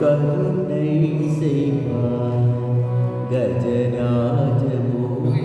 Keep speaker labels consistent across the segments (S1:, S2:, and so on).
S1: கருணை செய்வார் கஜராஜ மூக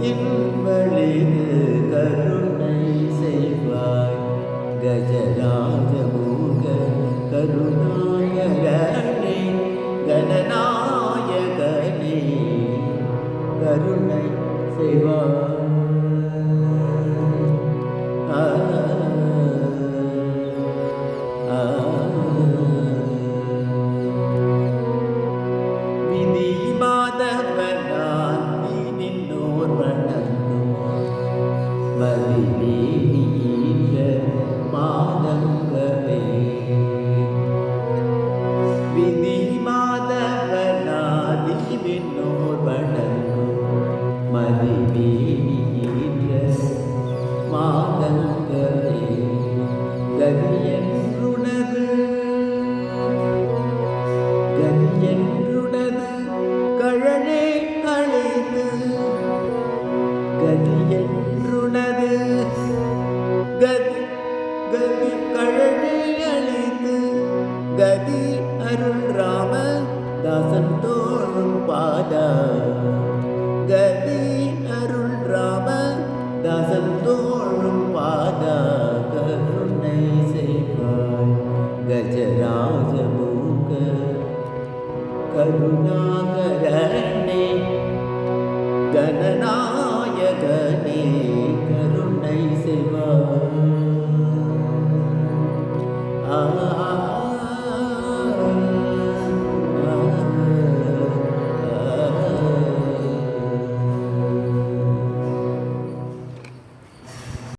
S1: சரணாபூஜத்தை கருணை செய்வாய். கஜராஜமூக கருணாயகனே கணநாயகனே கருணை செய்வாய். மதிவே நீங்க மாதங்களே விதி மாதவனான் நீ வணங்கும் மதிவே நீங்க மாதங்களே கதியன்றுணது கதியன்றுடது கழலே அழைத்து கதியன்றுனது கதி கழலை அழித்து கதி அருள் ராம தாசன் தோழும் பாத கதி அருள் ராம தாசன் தோழும் பாத கருணை செய்வாய் கஜராஜபூக கருணாகரணே கணநாத